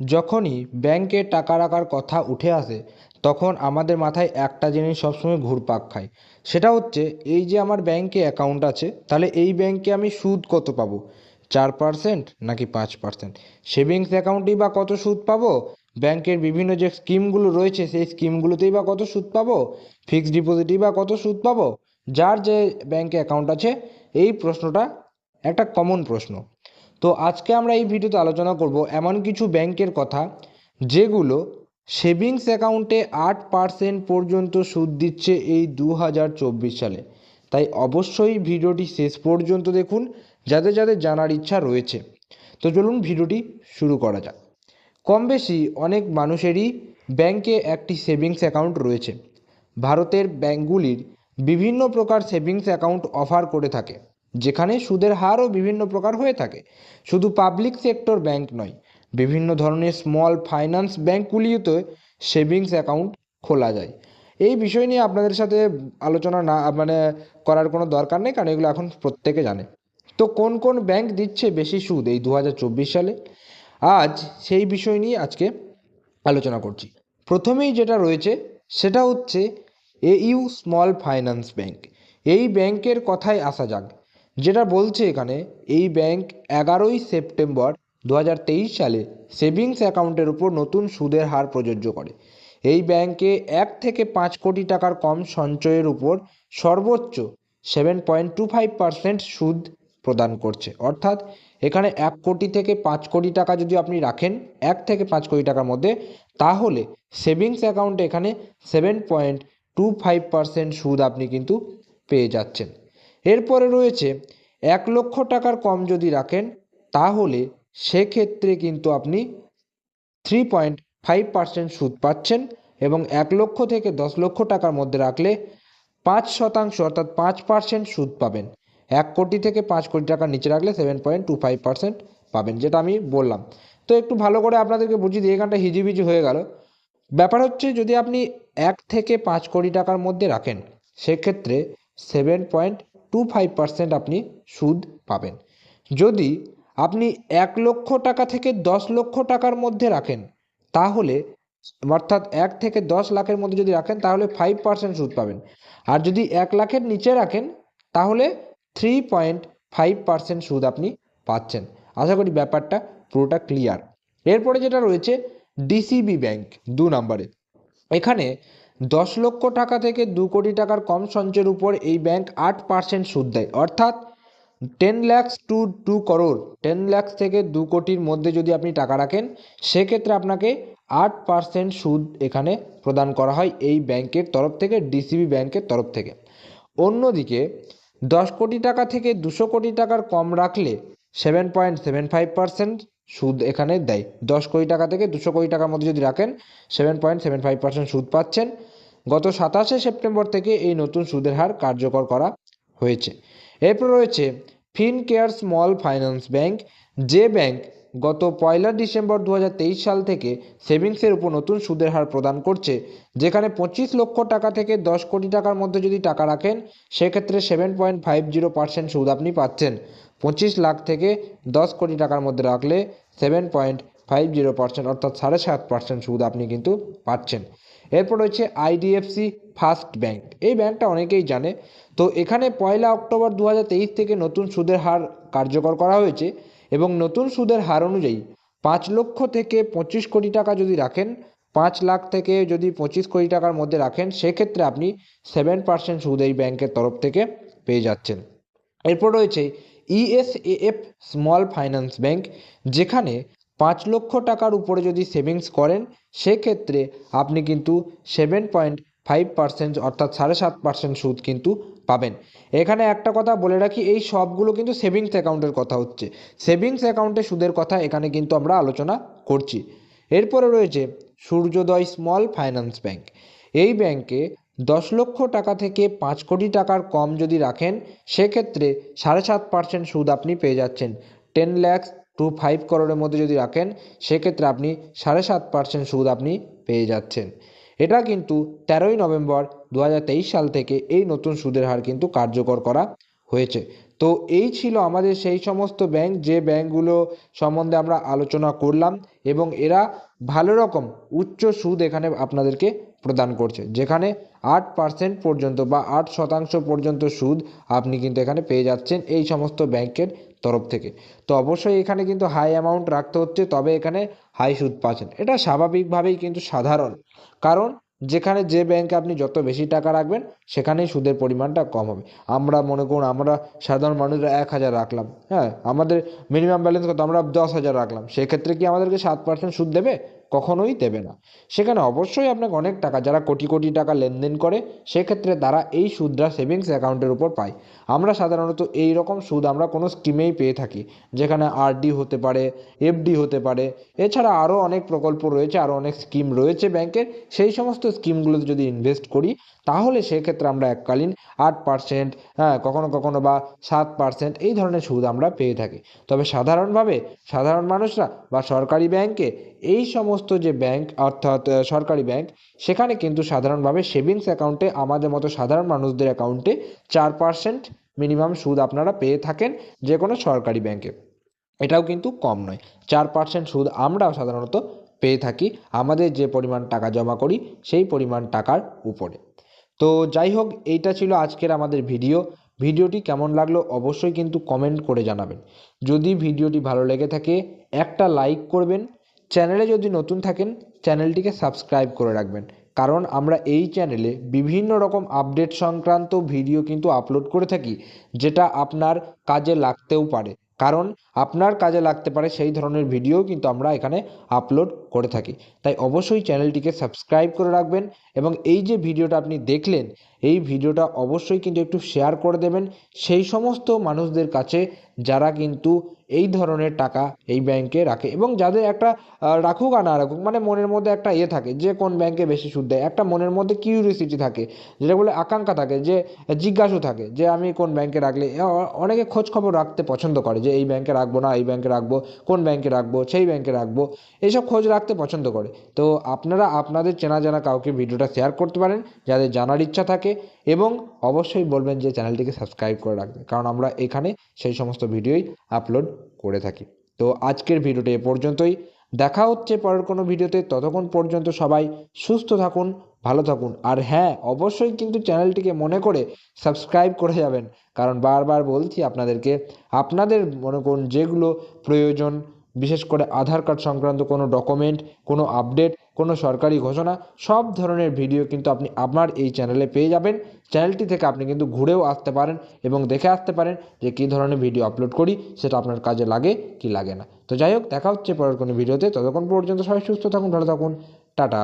যখনই ব্যাংকে টাকা রাখার কথা উঠে আসে, তখন আমাদের মাথায় একটা জিনিস সবসময় ঘুরপাক খায়। সেটা হচ্ছে, এই যে আমার ব্যাংকে অ্যাকাউন্ট আছে, তাহলে এই ব্যাংকে আমি সুদ কত পাবো? চার পার্সেন্ট নাকি পাঁচ পার্সেন্ট সেভিংস অ্যাকাউন্টেই বা কত সুদ পাবো? ব্যাংকের বিভিন্ন যে স্কিমগুলো রয়েছে, সেই স্কিমগুলোতেই বা কত সুদ পাবো? ফিক্সড ডিপোজিটেই বা কত সুদ পাবো? যার যে ব্যাংকে অ্যাকাউন্ট আছে, এই প্রশ্নটা একটা কমন প্রশ্ন। তো আজকে আমরা এই ভিডিওতে আলোচনা করব এমন কিছু ব্যাংকের কথা যেগুলো সেভিংস অ্যাকাউন্টে আট পার্সেন্ট পর্যন্ত সুদ দিচ্ছে এই দু হাজার চব্বিশ সালে। তাই অবশ্যই ভিডিওটি শেষ পর্যন্ত দেখুন যাদের যাদের জানার ইচ্ছা রয়েছে। তো চলুন ভিডিওটি শুরু করা যাক। কম বেশি অনেক মানুষেরই ব্যাংকে একটি সেভিংস অ্যাকাউন্ট রয়েছে। ভারতের ব্যাংকগুলির বিভিন্ন প্রকার সেভিংস অ্যাকাউন্ট অফার করে থাকে। যেখানে সুদের হারও বিভিন্ন প্রকার হয়ে থাকে। শুধু পাবলিক সেক্টর ব্যাংক নয়, বিভিন্ন ধরনের স্মল ফাইন্যান্স ব্যাংকগুলিতে সেভিংস অ্যাকাউন্ট খোলা যায়। এই বিষয় নিয়ে আপনাদের সাথে আলোচনা না মানে করার কোনো দরকার নেই, কারণ এগুলো এখন প্রত্যেকে জানে। তো কোন কোন ব্যাংক দিচ্ছে বেশি সুদ এই দু হাজার চব্বিশ সালে? আজ সেই বিষয় নিয়ে আজকে আলোচনা করছি। প্রথমেই যেটা রয়েছে, সেটা হচ্ছে এইউ স্মল ফাইন্যান্স ব্যাংক এই ব্যাংকের কথায় আসা যাক যেটা বলছে এখানে, এই ব্যাংক এগারোই সেপ্টেম্বর দু হাজার তেইশ সালে সেভিংস অ্যাকাউন্টের উপর নতুন সুদের হার প্রযোজ্য করে। এই ব্যাংকে এক থেকে পাঁচ কোটি টাকার কম সঞ্চয়ের উপর সর্বোচ্চ seven point two five percent সুদ প্রদান করছে। অর্থাৎ এখানে এক কোটি থেকে পাঁচ কোটি টাকা যদি আপনি রাখেন, এক থেকে পাঁচ কোটি টাকার মধ্যে, তাহলে সেভিংস অ্যাকাউন্টে এখানে seven point two five percent সুদ আপনি কিন্তু পেয়ে যাচ্ছেন। এরপরে রয়েছে, এক লক্ষ টাকার কম যদি রাখেন, তাহলে সেক্ষেত্রে কিন্তু আপনি থ্রি পয়েন্ট ফাইভ পার্সেন্ট সুদ পাচ্ছেন এবং এক লক্ষ থেকে দশ লক্ষ টাকার মধ্যে রাখলে পাঁচ শতাংশ অর্থাৎ পাঁচ পার্সেন্ট সুদ পাবেন। এক কোটি থেকে পাঁচ কোটি টাকার নিচে রাখলে seven point two five percent পাবেন, যেটা আমি বললাম। তো একটু ভালো করে আপনাদেরকে বুঝিয়ে দিই, এখানটা হিজিবিজি হয়ে গেল। ব্যাপার হচ্ছে, যদি আপনি এক থেকে পাঁচ কোটি টাকার মধ্যে রাখেন, সেক্ষেত্রে seven point two five percent আপনি সুদ পাবেন। যদি আপনি এক লক্ষ টাকা থেকে দশ লক্ষ টাকার মধ্যে রাখেন, তাহলে, অর্থাৎ এক থেকে দশ লাখের মধ্যে যদি রাখেন, তাহলে ফাইভ পার্সেন্ট সুদ পাবেন। আর যদি এক লাখের নিচে রাখেন, তাহলে থ্রি পয়েন্ট ফাইভ পার্সেন্ট সুদ আপনি পাচ্ছেন। আশা করি ব্যাপারটা পুরোটা ক্লিয়ার এরপরে যেটা রয়েছে ডিসিবি ব্যাংক দু নম্বরে। এখানে দশ লক্ষ টাকা থেকে দু কোটি টাকার কম সঞ্চয়ের উপর এই ব্যাংক আট পার্সেন্ট সুদ দেয়। অর্থাৎ ten lakhs to two crore ten lakhs থেকে দু কোটির মধ্যে যদি আপনি টাকা রাখেন, সেক্ষেত্রে আপনাকে আট পার্সেন্ট সুদ এখানে প্রদান করা হয় এই ব্যাংকের তরফ থেকে ডিসিবি ব্যাংকের তরফ থেকে। অন্যদিকে দশ কোটি টাকা থেকে দুশো কোটি টাকার কম রাখলে seven point seven five percent সুদ এখানে দেয়। দশ কোটি টাকা থেকে দুশো কোটি টাকার মধ্যে যদি রাখেন seven point seven five percent সুদ পাচ্ছেন। গত সাতাশে সেপ্টেম্বর থেকে এই নতুন সুদের হার কার্যকর করা হয়েছে। এরপর রয়েছে Fincare small finance bank. যে ব্যাংক গত পয়লা ডিসেম্বর দু হাজার তেইশ সাল থেকে সেভিংসের উপর নতুন সুদের হার প্রদান করছে, যেখানে পঁচিশ লক্ষ টাকা থেকে দশ কোটি টাকার মধ্যে যদি টাকা রাখেন, সেক্ষেত্রে seven point five zero percent সুদ আপনি পাচ্ছেন। পঁচিশ লাখ থেকে দশ কোটি টাকার মধ্যে রাখলে seven point five zero percent অর্থাৎ সাড়ে সাত পার্সেন্ট সুদ আপনি কিন্তু পাচ্ছেন। এরপর রয়েছে আইডিএফসি ফার্স্ট ব্যাংক এই ব্যাংকটা অনেকেই জানে। তো এখানে পয়লা অক্টোবর দু হাজার তেইশ থেকে নতুন সুদের হার কার্যকর করা হয়েছে এবং নতুন সুদের হার অনুযায়ী পাঁচ লক্ষ থেকে পঁচিশ কোটি টাকা যদি রাখেন, পাঁচ লাখ থেকে যদি পঁচিশ কোটি টাকার মধ্যে রাখেন, সেক্ষেত্রে আপনি সেভেন পার্সেন্ট সুদ এই ব্যাংকের তরফ থেকে পেয়ে যাচ্ছেন। এরপর রয়েছে ইএসএএফ স্মল ফাইন্যান্স ব্যাংক যেখানে পাঁচ লক্ষ টাকার উপরে যদি সেভিংস করেন, সেক্ষেত্রে আপনি কিন্তু সেভেন পয়েন্ট ফাইভ পার্সেন্ট অর্থাৎ সাড়ে সাত পার্সেন্ট সুদ কিন্তু পাবেন। এখানে একটা কথা বলে রাখি, এই সবগুলো কিন্তু সেভিংস অ্যাকাউন্টের কথা হচ্ছে। সেভিংস অ্যাকাউন্টে সুদের কথা এখানে কিন্তু আমরা আলোচনা করছি। এরপরে রয়েছে সূর্যোদয় স্মল ফাইন্যান্স ব্যাংক এই ব্যাংকে দশ লক্ষ টাকা থেকে পাঁচ কোটি টাকার কম যদি রাখেন, সেক্ষেত্রে সাড়ে সাত পার্সেন্ট সুদ আপনি পেয়ে যাচ্ছেন। টেন ল্যাক্স টু ফাইভ করোড়ের মধ্যে যদি রাখেন, সেক্ষেত্রে আপনি সাড়ে সাত পার্সেন্ট সুদ আপনি পেয়ে যাচ্ছেন। এটা কিন্তু তেরোই নভেম্বর দু হাজার তেইশ সাল থেকে এই নতুন সুদের হার কিন্তু কার্যকর করা হয়েছে। তো এই ছিল আমাদের সেই সমস্ত ব্যাংক, যে ব্যাংকগুলো সম্বন্ধে আমরা আলোচনা করলাম এবং এরা ভালো রকম উচ্চ সুদ এখানে আপনাদেরকে প্রদান করছে। যেখানে আট পার্সেন্ট পর্যন্ত বা আট শতাংশ পর্যন্ত সুদ আপনি কিন্তু এখানে পেয়ে যাচ্ছেন এই সমস্ত ব্যাংকের তরফ থেকে। তো অবশ্যই এখানে কিন্তু হাই অ্যামাউন্ট রাখতে হচ্ছে, তবে এখানে হাই সুদ পাচ্ছেন। এটা স্বাভাবিকভাবেই কিন্তু সাধারণ। কারণ যেখানে যে ব্যাংকে আপনি যত বেশি টাকা রাখবেন, সেখানেই সুদের পরিমাণটা কম হবে। আমরা মনে করুন, আমরা সাধারণ মানুষরা এক হাজার রাখলাম হ্যাঁ? আমাদের মিনিমাম ব্যালেন্স কত? আমরা দশ হাজার রাখলাম। সেক্ষেত্রে কি আমাদেরকে সাত পার্সেন্ট সুদ দেবে? কখনোই দেবে না। সেখানে অবশ্যই আপনাকে অনেক টাকা, যারা কোটি কোটি টাকা লেনদেন করে, সেক্ষেত্রে তারা এই সুদটা সেভিংস অ্যাকাউন্টের উপর পায়। আমরা সাধারণত এই রকম সুদ আমরা কোনো স্কিমেই পেয়ে থাকি, যেখানে আরডি হতে পারে এফডি হতে পারে। এছাড়া আরও অনেক প্রকল্প রয়েছে, আরও অনেক স্কিম রয়েছে ব্যাংকের সেই সমস্ত স্কিমগুলোতে যদি ইনভেস্ট করি, তাহলে সেক্ষেত্রে আমরা এককালীন আট পার্সেন্ট হ্যাঁ কখনো কখনো বা সাত পার্সেন্ট এই ধরনের সুদ আমরা পেয়ে থাকি। তবে সাধারণভাবে সাধারণ মানুষরা বা সরকারি ব্যাংকে এই সমস্ত যে ব্যাংক অর্থাৎ সরকারি ব্যাংক সেখানে কিন্তু সাধারণভাবে সেভিংস অ্যাকাউন্টে আমাদের মতো সাধারণ মানুষদের অ্যাকাউন্টে চার পার্সেন্ট মিনিমাম সুদ আপনারা পেয়ে থাকেন যে কোনো সরকারি ব্যাংকে এটাও কিন্তু কম নয়। চার পার্সেন্ট সুদ আমরাও সাধারণত পেয়ে থাকি আমাদের যে পরিমাণ টাকা জমা করি সেই পরিমাণ টাকার উপরে। তো যাই হোক, এইটা ছিল আজকের আমাদের ভিডিও ভিডিওটি কেমন লাগল অবশ্যই কিন্তু কমেন্ট করে জানাবেন। যদি ভিডিওটি ভালো লেগে থাকে, একটা লাইক করবেন চ্যানেলে যদি নতুন থাকেন, চ্যানেলটিকে সাবস্ক্রাইব করে রাখবেন। কারণ আমরা এই চ্যানেলে বিভিন্ন রকম আপডেট সংক্রান্ত ভিডিও কিন্তু আপলোড করে থাকি, যেটা আপনার কাজে লাগতেও পারে। কারণ আপনার কাজে লাগতে পারে সেই ধরনের ভিডিও কিন্তু আমরা এখানে আপলোড করে থাকি। তাই অবশ্যই চ্যানেলটিকে সাবস্ক্রাইব করে রাখবেন এবং এই যে ভিডিওটা আপনি দেখলেন, এই ভিডিওটা অবশ্যই কিন্তু একটু শেয়ার করে দেবেন। সেই সমস্ত মানুষদের কাছে যারা কিন্তু এই ধরনের টাকা এই ব্যাংকে রাখে এবং যাদের একটা রাখুক আর না রাখুক মানে মনের মধ্যে একটা ইয়ে থাকে যে কোন ব্যাংকে বেশি সুদ দেয়, একটা মনের মধ্যে কিউরিয়াসিটি থাকে, যেটা বলে আকাঙ্ক্ষা থাকে, যে জিজ্ঞাসু থাকে যে আমি কোন ব্যাংকে রাখলে অনেকে খোঁজ খবর রাখতে পছন্দ করে যে এই ব্যাংকে রাখব না, এই ব্যাংকে রাখব, কোন ব্যাংকে রাখব, সেই ব্যাংকে রাখব এইসব খোঁজ রাখতে পছন্দ করে। তো আপনারা আপনাদের চেনা জানা কাউকে ভিডিওটা শেয়ার করতে পারেন, যাদের জানার ইচ্ছা থাকে এবং অবশ্যই বলবেন যে চ্যানেলটিকে সাবস্ক্রাইব করে রাখবেন, কারণ আমরা এখানে সেই সমস্ত ভিডিওই আপলোড করে থাকি। তো আজকের ভিডিওটি এ পর্যন্তই। দেখা হচ্ছে পরের কোনো ভিডিওতে। ততক্ষণ পর্যন্ত সবাই সুস্থ থাকুন, ভালো থাকুন। আর হ্যাঁ অবশ্যই কিন্তু চ্যানেলটিকে মনে করে সাবস্ক্রাইব করে যাবেন, কারণ বারবার বলছি আপনাদেরকে, আপনাদের মনে করুন যেগুলো প্রয়োজন বিশেষ করে আধার কার্ড সংক্রান্ত কোনো ডকুমেন্ট কোনো আপডেট কোনো সরকারি ঘোষণা, সব ধরনের ভিডিও কিন্তু আপনি আপনার এই চ্যানেলে পেয়ে যাবেন। চ্যানেলটি থেকে আপনি কিন্তু ঘুরেও আসতে পারেন এবং দেখে আসতে পারেন যে কী ধরনের ভিডিও আপলোড করি, সেটা আপনার কাজে লাগে কি লাগে না। তো যাই হোক, দেখা হচ্ছে পরের কোনো ভিডিওতে ততক্ষণ পর্যন্ত সবাই সুস্থ থাকুন, ভালো থাকুন। টাটা।